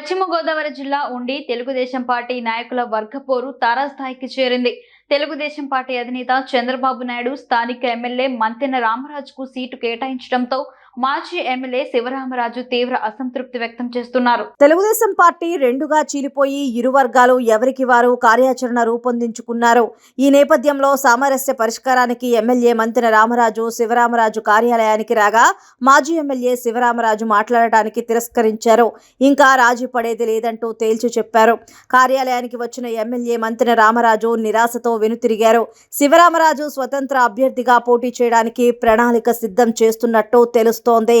పశ్చిమ గోదావరి జిల్లా ఉండి తెలుగుదేశం పార్టీ నాయకుల వర్గపోరు తారాస్థాయికి చేరింది. తెలుగుదేశం పార్టీ అధినేత చంద్రబాబు నాయుడు స్థానిక ఎమ్మెల్యే మంతెన రామరాజుకు సీటు కేటాయించడంతో మాజీ ఎమ్మెల్యే శివరామరాజు తీవ్ర అసంతృప్తి వ్యక్తం చేస్తున్నారు. తెలుగుదేశం పార్టీ రెండుగా చీలిపోయి ఇరు వర్గాలు ఎవరికి వారు కార్యాచరణ రూపొందించుకున్నారు ఈ నేపథ్యంలో సామరస్య పరిష్కారానికి ఎమ్మెల్యే మంతిన రామరాజు శివరామరాజు కార్యాలయానికి రాగా మాజీ ఎమ్మెల్యే శివరామరాజు మాట్లాడటానికి తిరస్కరించారు. ఇంకా రాజీ పడేది లేదంటూ తేల్చి చెప్పారు. కార్యాలయానికి వచ్చిన ఎమ్మెల్యే మంతిన రామరాజు నిరాశతో వెనుతిరిగారు. శివరామరాజు స్వతంత్ర అభ్యర్థిగా పోటీ చేయడానికి ప్రణాళిక సిద్ధం చేస్తున్నట్టు తెలుసు తెలుస్తోంది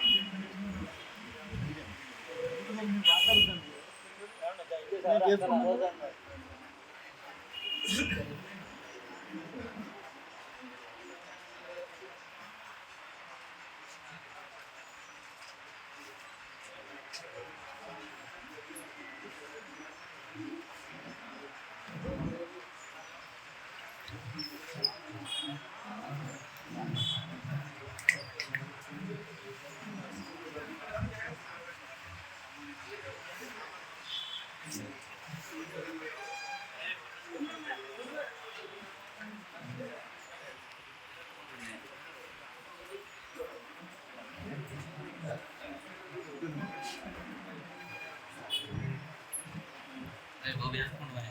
你别出来了 अरे वो भी फ़ोन है